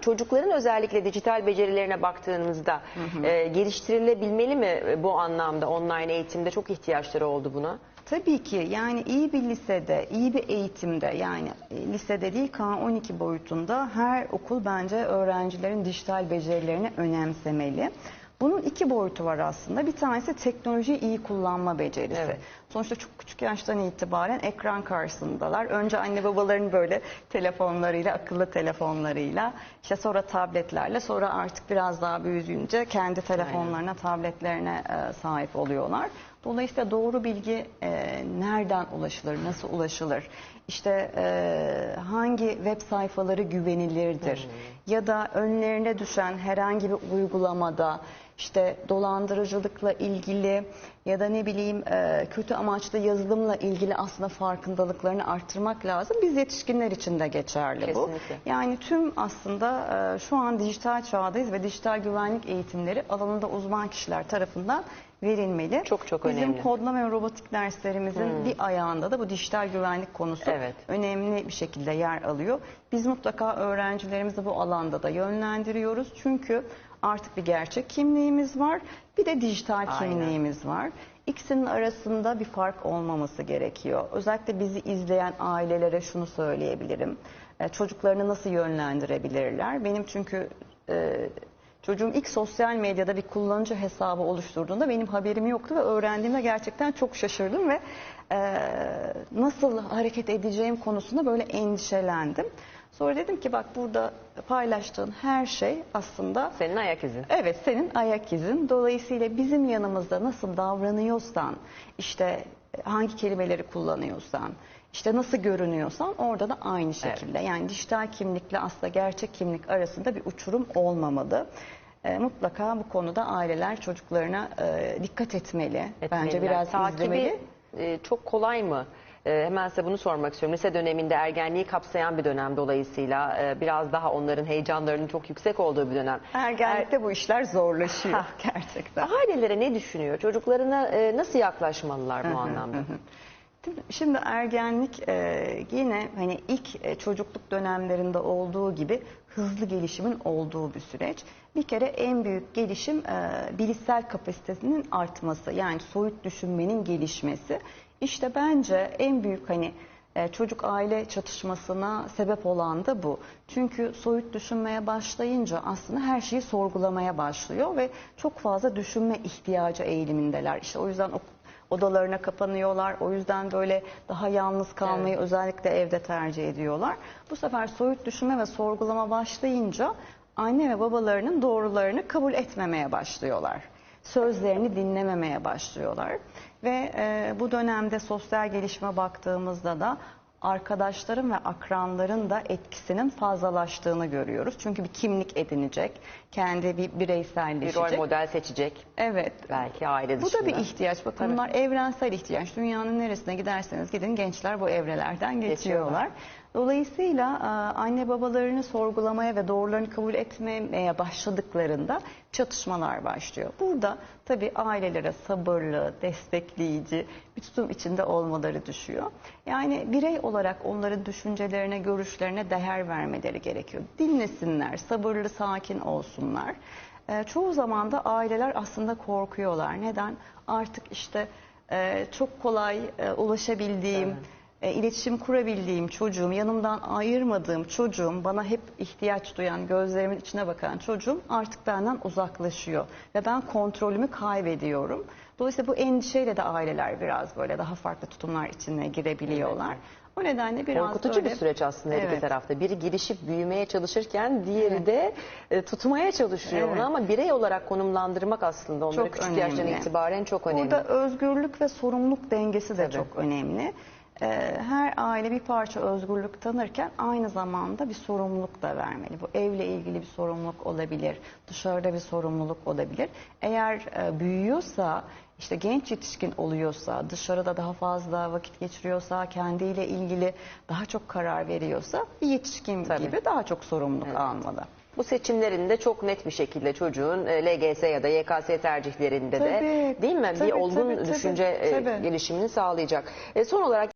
Çocukların özellikle dijital becerilerine baktığımızda e, geliştirilebilmeli mi e, bu anlamda online eğitimde çok ihtiyaçları oldu buna? Tabii ki yani iyi bir lisede, iyi bir eğitimde yani e, lisede değil K12 boyutunda her okul bence öğrencilerin dijital becerilerini önemsemeli. Bunun iki boyutu var aslında. Bir tanesi teknolojiyi iyi kullanma becerisi. Evet. Sonuçta çok küçük yaştan itibaren ekran karşısındalar. Önce anne babaların böyle telefonlarıyla, akıllı telefonlarıyla, işte sonra tabletlerle, sonra artık biraz daha büyüyünce kendi telefonlarına, tabletlerine e, sahip oluyorlar. Dolayısıyla doğru bilgi e, nereden ulaşılır, nasıl ulaşılır? İşte e, hangi web sayfaları güvenilirdir? Ya da önlerine düşen herhangi bir uygulamada işte dolandırıcılıkla ilgili ya da ne bileyim e, kötü amaçlı yazılımla ilgili aslında farkındalıklarını arttırmak lazım. Biz yetişkinler için de geçerli bu. Kesinlikle. Yani tüm aslında e, şu an dijital çağdayız ve dijital güvenlik eğitimleri alanında uzman kişiler tarafından verilmeli. Çok çok Bizim önemli. kodlama ve robotik derslerimizin bir ayağında da bu dijital güvenlik konusu Evet. önemli bir şekilde yer alıyor. Biz mutlaka öğrencilerimizi bu alanda da yönlendiriyoruz. Çünkü artık bir gerçek kimliğimiz var, bir de dijital Aynen. kimliğimiz var. İkisinin arasında bir fark olmaması gerekiyor. Özellikle bizi izleyen ailelere şunu söyleyebilirim. E, Çocuklarını nasıl yönlendirebilirler? Benim çünkü e, çocuğum ilk sosyal medyada bir kullanıcı hesabı oluşturduğunda benim haberim yoktu ve öğrendiğimde gerçekten çok şaşırdım ve e, nasıl hareket edeceğim konusunda böyle endişelendim. Sonra dedim ki bak burada paylaştığın her şey aslında Senin ayak izin. Evet senin ayak izin. Dolayısıyla bizim yanımızda nasıl davranıyorsan, işte hangi kelimeleri kullanıyorsan, işte nasıl görünüyorsan orada da aynı şekilde. Yani dijital kimlikle aslında gerçek kimlik arasında bir uçurum olmamalı. E, mutlaka bu konuda aileler çocuklarına e, dikkat etmeli. Bence Etmeliler. biraz Takibi izlemeli. e, çok kolay mı? E, hemen size bunu sormak istiyorum. Lise döneminde ergenliği kapsayan bir dönem dolayısıyla e, biraz daha onların heyecanlarının çok yüksek olduğu bir dönem. Ergenlikte bu işler zorlaşıyor Ha. gerçekten. Ailelere ne düşünüyor? Çocuklarına e, nasıl yaklaşmalılar bu anlamda? Şimdi ergenlik e, yine hani ilk e, çocukluk dönemlerinde olduğu gibi hızlı gelişimin olduğu bir süreç. Bir kere en büyük gelişim e, bilişsel kapasitesinin artması yani soyut düşünmenin gelişmesi. İşte bence en büyük hani e, çocuk aile çatışmasına sebep olan da bu. Çünkü soyut düşünmeye başlayınca aslında her şeyi sorgulamaya başlıyor ve çok fazla düşünme ihtiyacı eğilimindeler. İşte o yüzden odalarına kapanıyorlar. O yüzden böyle daha yalnız kalmayı Evet. özellikle evde tercih ediyorlar. Bu sefer soyut düşünme ve sorgulama başlayınca anne ve babalarının doğrularını kabul etmemeye başlıyorlar. Sözlerini dinlememeye başlıyorlar. Ve e, bu dönemde sosyal gelişime baktığımızda da arkadaşların ve akranların da etkisinin fazlalaştığını görüyoruz. Çünkü bir kimlik edinecek, kendi bir Bir bireyselleşecek. rol model seçecek. Evet. Belki aile Bu dışında. da bir ihtiyaç. Bakın Tabii. bunlar evrensel ihtiyaç. Dünyanın neresine giderseniz gidin gençler bu evrelerden geçiyorlar. Geçiyorlar. Dolayısıyla e, anne babalarını sorgulamaya ve doğrularını kabul etmemeye başladıklarında çatışmalar başlıyor. Burada tabii ailelere sabırlı, destekleyici bir tutum içinde olmaları düşüyor. Yani birey olarak onların düşüncelerine, görüşlerine değer vermeleri gerekiyor. Dinlesinler, sabırlı, sakin olsunlar. E, çoğu zaman da aileler aslında korkuyorlar. Neden? Artık işte e, çok kolay ulaşabildiğim, e, iletişim kurabildiğim çocuğum, yanımdan ayırmadığım çocuğum, bana hep ihtiyaç duyan, gözlerimin içine bakan çocuğum artık benden uzaklaşıyor. Ve ben kontrolümü kaybediyorum. Dolayısıyla bu endişeyle de aileler biraz böyle daha farklı tutumlar içine girebiliyorlar. O nedenle biraz Korkutucu böyle... bir süreç aslında her iki Evet. tarafta. Biri girişip büyümeye çalışırken diğeri de e, tutmaya çalışıyor Evet. onu ama birey olarak konumlandırmak aslında onları Çok küçük yaştan önemli. itibaren çok önemli. Burada özgürlük ve sorumluluk dengesi de Tabii. çok önemli. Ee, Her aile bir parça özgürlük tanırken aynı zamanda bir sorumluluk da vermeli. Bu evle ilgili bir sorumluluk olabilir, dışarıda bir sorumluluk olabilir. Eğer e, büyüyorsa, işte genç yetişkin oluyorsa, dışarıda daha fazla vakit geçiriyorsa, kendiyle ilgili daha çok karar veriyorsa bir yetişkin Tabii. gibi daha çok sorumluluk almalı. Bu seçimlerinde çok net bir şekilde çocuğun e, LGS ya da YKS tercihlerinde de Tabii, değil mi? bir tabii, olgun tabii, tabii, düşünce e, tabii. gelişimini sağlayacak. E, son olarak